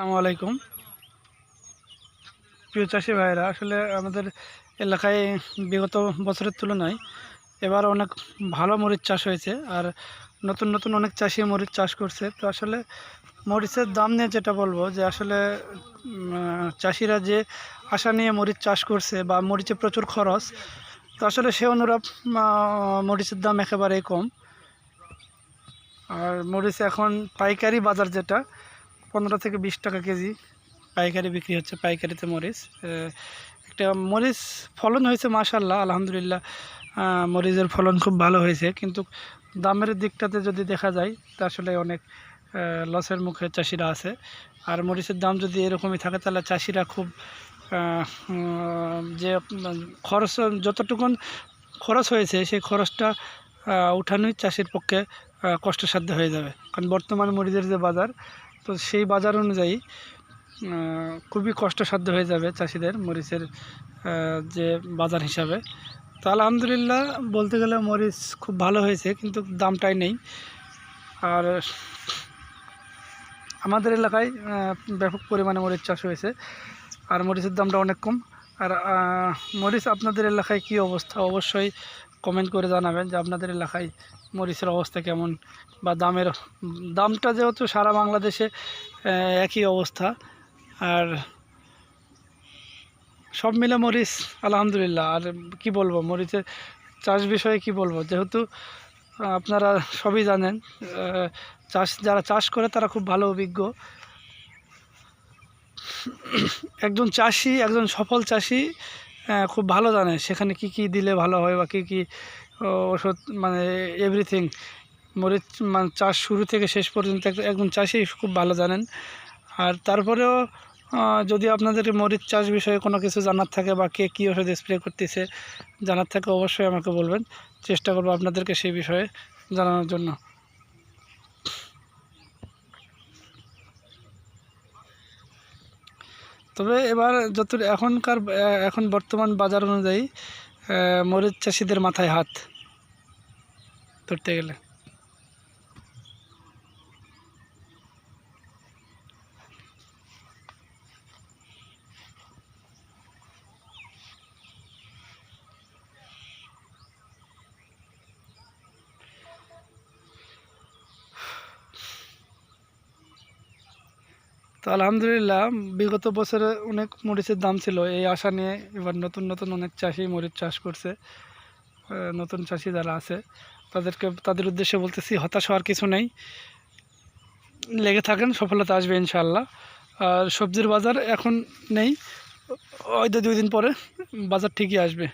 আসসালামু আলাইকুম। প্রিয় চাষি ভাইরা আসলে আমাদের এলাকায় বিগত বছরের তুলনায় এবার অনেক ভালো মরিচ চাষ হয়েছে আর নতুন নতুন অনেক চাষি মরিচ চাষ করছে। তো আসলে মরিচের দাম নিয়ে যেটা বলব যে আসলে চাষিরা যে আশা নিয়ে মরিচ চাষ করছে বা মরিচে প্রচুর খরচ, তো আসলে সে অনুরূপ মরিচের দাম একেবারেই কম। আর মরিচ এখন পাইকারি বাজার যেটা পনেরো থেকে বিশ টাকা কেজি পাইকারি বিক্রি হচ্ছে, পাইকারিতে মরিচ। একটা মরিচ ফলন হয়েছে মাশাল্লাহ আলহামদুলিল্লাহ মরিচের ফলন খুব ভালো হয়েছে। কিন্তু দামের দিকটাতে যদি দেখা যায়, তা আসলে অনেক লসের মুখে চাষিরা আছে। আর মরিচের দাম যদি এরকমই থাকে, তাহলে চাষিরা খুব যে, খরচ, যতটুকুন খরচ হয়েছে, সেই খরচটা উঠানোই চাষির পক্ষে কষ্টসাধ্য হয়ে যাবে। কারণ বর্তমান মরিচের যে বাজার তো সেই বাজার অনুযায়ী খুবই কষ্টসাধ্য হয়ে যাবে চাষিদের মরিচের যে বাজার হিসাবে। তো আলহামদুলিল্লাহ বলতে গেলে মরিচ খুব ভালো হয়েছে, কিন্তু দামটাই নেই। আর আমাদের এলাকায় ব্যাপক পরিমাণে মরিচ চাষ হয়েছে, আর মরিচের দামটা অনেক কম। আর মরিচ আপনাদের এলাকায় কি অবস্থা? অবশ্যই কমেন্ট করে জানাবেন যে আপনাদের এলাকায় মরিচের অবস্থা কেমন বা দামের, দামটা যেহেতু সারা বাংলাদেশে একই অবস্থা। আর সব মিলে মরিচ, আলহামদুলিল্লাহ। আর কি বলব, মরিচের চাষ বিষয়ে কি বলব? যেহেতু আপনারা সবই জানেন চাষ, যারা চাষ করে তারা খুব ভালো অভিজ্ঞ। একজন চাষি, একজন সফল চাষি খুব ভালো জানে। সেখানে কি কি দিলে ভালো হয় বা কী কী ওষুধ মানে এভরিথিং মরিচ মানে চাষ শুরু থেকে শেষ পর্যন্ত এক- একজন চাষি খুব ভালো জানেন। আর তারপরেও যদি আপনাদের মরিচ চাষ বিষয়ে কোনো কিছু জানার থাকে বা কে কী ওষুধ স্প্রে করতেছে, জানার থাকে অবশ্যই আমাকে বলবেন। চেষ্টা করব আপনাদেরকে সেই বিষয়ে জানানোর জন্য। তবে এবার যত এখনকার এখন বর্তমান বাজার অনুযায়ী মরিচ চাষিদের মাথায় হাত ধরতে গেলে। তো আলহামদুলিল্লাহ, বিগত বছরে অনেক মরিচের দাম ছিল। এই আশা নিয়ে এবার নতুন নতুন অনেক চাষি মরিচ চাষ করছে। নতুন চাষি যারা আছে, তাদেরকে, তাদের উদ্দেশ্যে বলতেছি, হতাশ হওয়ার কিছু নেই। লেগে থাকেন, সফলতা আসবে ইনশাল্লাহ আর সবজির বাজার এখন নেই। হয়তো দুই দিন পরে বাজার ঠিকই আসবে।